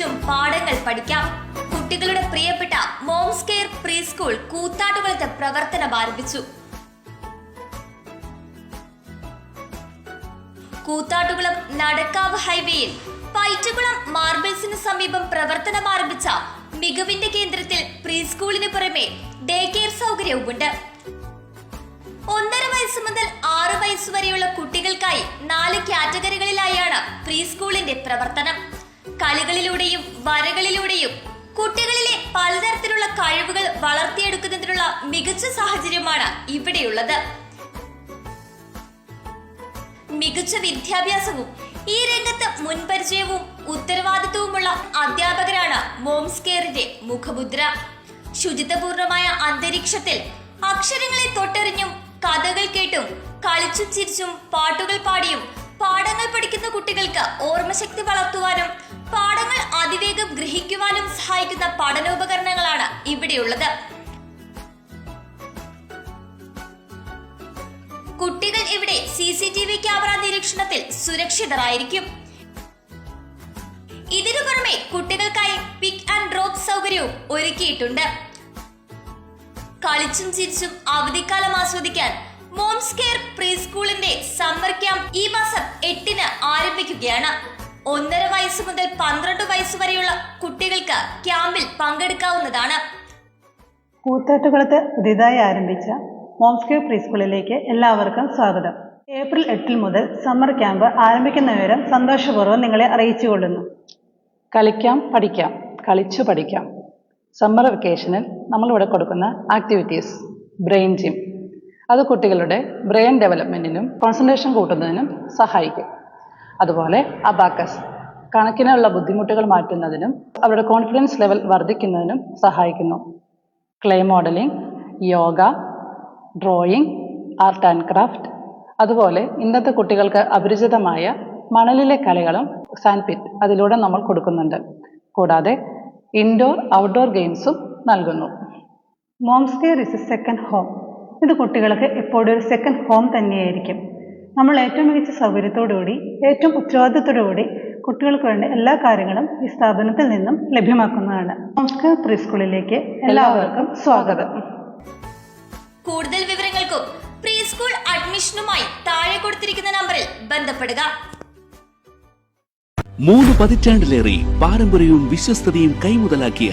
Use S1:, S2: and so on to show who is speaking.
S1: ചിരിച്ചും പാഠങ്ങൾ പഠിക്കാം. കുട്ടികളുടെ പ്രിയപ്പെട്ട മോംസ് കെയർ പ്രീ സ്കൂൾ കൂത്താട്ടുകുളത്ത് പ്രവർത്തനം ആരംഭിച്ചു. കൂത്താട്ടുകുളം നടക്കാവ് ഹൈവേയിൽ പൈറ്റുകുളം മാർബിൾസിന് സമീപം പ്രവർത്തനം ആരംഭിച്ച മികവിന്റെ കേന്ദ്രത്തിൽ പ്രീ സ്കൂളിന് പുറമെ ഡേ കെയർ സൗകര്യവുമുണ്ട്. ഒന്നര വയസ്സ് മുതൽ ആറ് വയസ്സ് വരെയുള്ള കുട്ടികൾക്കായി നാല് കാറ്റഗറികളിലായാണ് പ്രീ സ്കൂളിന്റെ പ്രവർത്തനം. കളികളിലൂടെയും വരകളിലൂടെയും കുട്ടികളിലെ പലതരത്തിലുള്ള കഴിവുകൾ വളർത്തിയെടുക്കുന്നതിനുള്ള മികച്ച സാഹചര്യമാണ് ഇവിടെയുള്ളത്. മികച്ച വിദ്യാഭ്യാസവും ഈ രംഗത്ത് മുൻപരിചയവും ഉത്തരവാദിത്വവുമുള്ള അധ്യാപകരാണ് മോംസ് കെയറിന്റെ മുഖമുദ്ര. ശുചിത്വപൂർണമായ അന്തരീക്ഷത്തിൽ അക്ഷരങ്ങളെ തൊട്ടെറിഞ്ഞും കഥകൾ കേട്ടും കളിച്ചും ചിരിച്ചും പാട്ടുകൾ പാടിയും പാഠങ്ങൾ പഠിക്കുന്ന കുട്ടികൾക്ക് ഓർമ്മശക്തി വളർത്തുവാനും പാഠങ്ങൾ അതിവേഗം ഗ്രഹിക്കുവാനും സഹായിക്കുന്ന പഠനോപകരണങ്ങളാണ് ഇവിടെയുള്ളത്. കുട്ടികൾ ഇവിടെ C C T V camera നിരീക്ഷണത്തിൽ സുരക്ഷിതരായിരിക്കും. ഇതിനു പുറമെ കുട്ടികൾക്കായി പിക്ക് ആൻഡ് ഡ്രോപ്പ് സൗകര്യവും ഒരുക്കിയിട്ടുണ്ട്. കളിച്ചും ചിരിച്ചും അവധിക്കാലം ആസ്വദിക്കാൻ മോംസ് കെയർ പ്രീ സ്കൂളിന്റെ സമ്മർ ക്യാമ്പ് ആരംഭിക്കുകയാണ് ഒന്നര വയസ്സ് മുതൽ പന്ത്രണ്ട് വയസ്സ് വരെയുള്ള കുട്ടികൾക്ക് ക്യാമ്പിൽ പങ്കെടുക്കാവുന്നതാണ്.
S2: കൂത്താട്ടുകുളത്ത് പുതിയതായി ആരംഭിച്ച മോംസ് കെയർ പ്രീ സ്കൂളിലേക്ക് എല്ലാവർക്കും സ്വാഗതം. ഏപ്രിൽ എട്ടിൽ മുതൽ സമ്മർ ക്യാമ്പ് ആരംഭിക്കുന്ന വിവരം സന്തോഷപൂർവം നിങ്ങളെ അറിയിച്ചുകൊള്ളുന്നു
S3: കളിക്കാം പഠിക്കാം കളിച്ചു പഠിക്കാം. സമ്മർ വെക്കേഷനിൽ നമ്മളിവിടെ കൊടുക്കുന്ന ആക്ടിവിറ്റീസ് ബ്രെയിൻ ജിം. അത് കുട്ടികളുടെ ബ്രെയിൻ ഡെവലപ്മെന്റിനും കോൺസെൻട്രേഷൻ കൂട്ടുന്നതിനും സഹായിക്കും. അതുപോലെ അബാക്കസ്. കണക്കിനുള്ള ബുദ്ധിമുട്ടുകൾ മാറ്റുന്നതിനും അവരുടെ കോൺഫിഡൻസ് ലെവൽ വർദ്ധിക്കുന്നതിനും സഹായിക്കുന്നു. Clay modelling yoga drawing art and craft അതുപോലെ ഇന്നത്തെ കുട്ടികൾക്ക് അപരിചിതമായ മണലിലെ കളികളും സാൻപിറ്റ് അതിലൂടെ നമ്മൾ കൊടുക്കുന്നുണ്ട്. കൂടാതെ ഇൻഡോർ ഔട്ട്ഡോർ ഗെയിംസും നൽകുന്നു.
S2: Moms is a second home ഇത് കുട്ടികൾക്ക് എപ്പോഴും ഒരു സെക്കൻഡ് ഹോം തന്നെയായിരിക്കും. നമ്മൾ ഏറ്റവും മികച്ച സൗകര്യത്തോടുകൂടി ഏറ്റവും ഉത്തരവാദിത്തത്തോടുകൂടി കുട്ടികൾക്ക് വേണ്ട എല്ലാ കാര്യങ്ങളും ഈ സ്ഥാപനത്തിൽ നിന്നും ലഭ്യമാക്കുന്നതാണ്. പ്രീസ്കൂളിലേക്ക് പ്രീ സ്കൂളിലേക്ക് എല്ലാവർക്കും സ്വാഗതം.
S1: കൂടുതൽ വിവരങ്ങൾക്കും പ്രീ സ്കൂൾ അഡ്മിഷനുമായി താഴെ കൊടുത്തിരിക്കുന്ന നമ്പറിൽ ബന്ധപ്പെടുക.
S4: മൂന്ന് പതിറ്റാണ്ടിലേറെ പാരമ്പര്യവും വിശ്വസ്തതയും കൈമുതലാക്കിയ